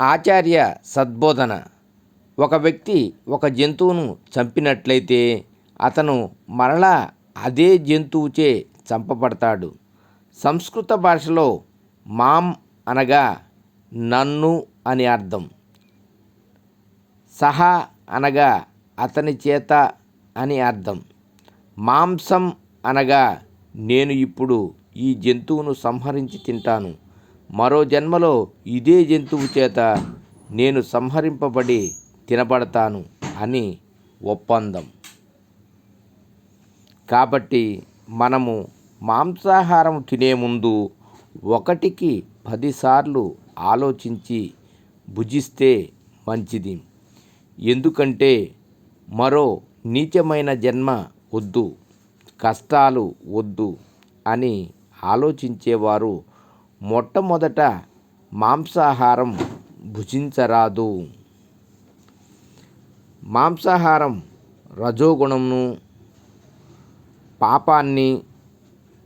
ఆచార్య సద్బోధన. ఒక వ్యక్తి ఒక జంతువును చంపినట్లయితే అతను మరలా అదే జంతువుచే చంపబడతాడు. సంస్కృత భాషలో మాం అనగా నన్ను అని అర్థం. సహా అనగా అతని చేత అని అర్థం. మాంసం అనగా నేను ఇప్పుడు ఈ జంతువును సంహరించి తింటాను. మరో జన్మలో ఇదే జంతువు చేత నేను సంహరింపబడి తినబడతాను అని ఒప్పందం. కాబట్టి మనము మాంసాహారం తినే ముందు ఒకటికి పదిసార్లు ఆలోచించి భుజిస్తే మంచిది. ఎందుకంటే మరో నీచమైన జన్మ వద్దు కష్టాలు వద్దు అని ఆలోచించేవారు మొట్టమొదట మాంసాహారం భుజించరాదు. మాంసాహారం రజోగుణంను పాపాన్ని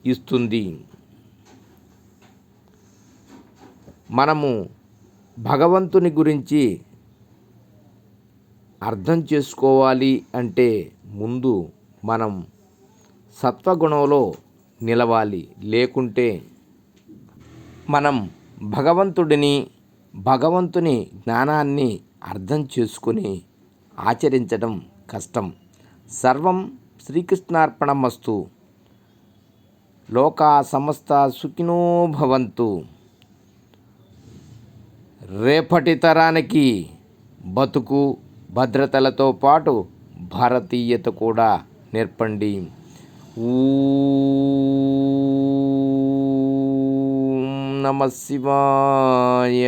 ఇస్తుంది. మనము భగవంతుని గురించి అర్థం చేసుకోవాలి అంటే ముందు మనం సత్వగుణంలో నిలవాలి. లేకుంటే మనం భగవంతుడిని భగవంతుని జ్ఞానాన్ని అర్థం చేసుకుని ఆచరించడం కష్టం. సర్వం శ్రీకృష్ణార్పణమస్తు. లోకా సమస్త సుఖినో భవంతు. రేపటి తరానికి బతుకు భద్రతలతో పాటు భారతీయత కూడా నేర్పండి. ఊ நம சிவாய